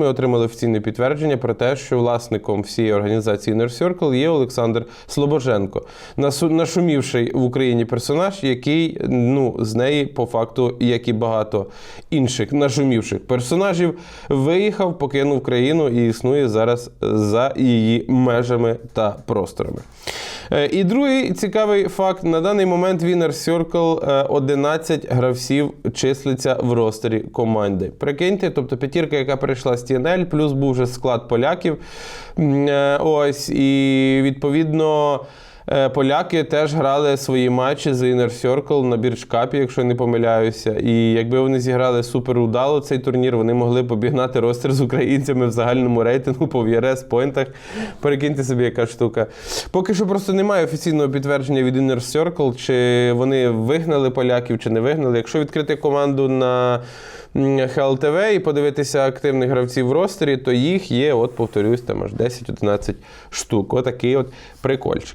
ми отримали офіційне підтвердження про те, що власником всієї організації Inner Circle є Олександр Слобоженко, нашумівший в Україні персонаж, який ну з неї по факту, як і багато інших нашумівших персонажів, виїхав, покинув країну і існує зараз за її межами та просторами. Е, І другий цікавий факт: на даний момент Вінер Circle е, 11 гравців числиться в ростері команди. Прикиньте, тобто п'ятірка, яка перейшла з TNL, плюс був вже склад поляків. Е, Ось, і відповідно. е, Поляки теж грали свої матчі з Inner Circle на бірчкапі, якщо не помиляюся. І якби вони зіграли супер удало цей турнір, вони могли б обігнати ростер з українцями в загальному рейтингу по VRS поінтах. Перекиньте собі, яка штука. Поки що просто немає офіційного підтвердження від Inner Circle, чи вони вигнали поляків, чи не вигнали. Якщо відкрити команду на HLTV і подивитися активних гравців в ростері, то їх є, от повторюсь, там аж 10-11 штук. Отакий от прикольчик.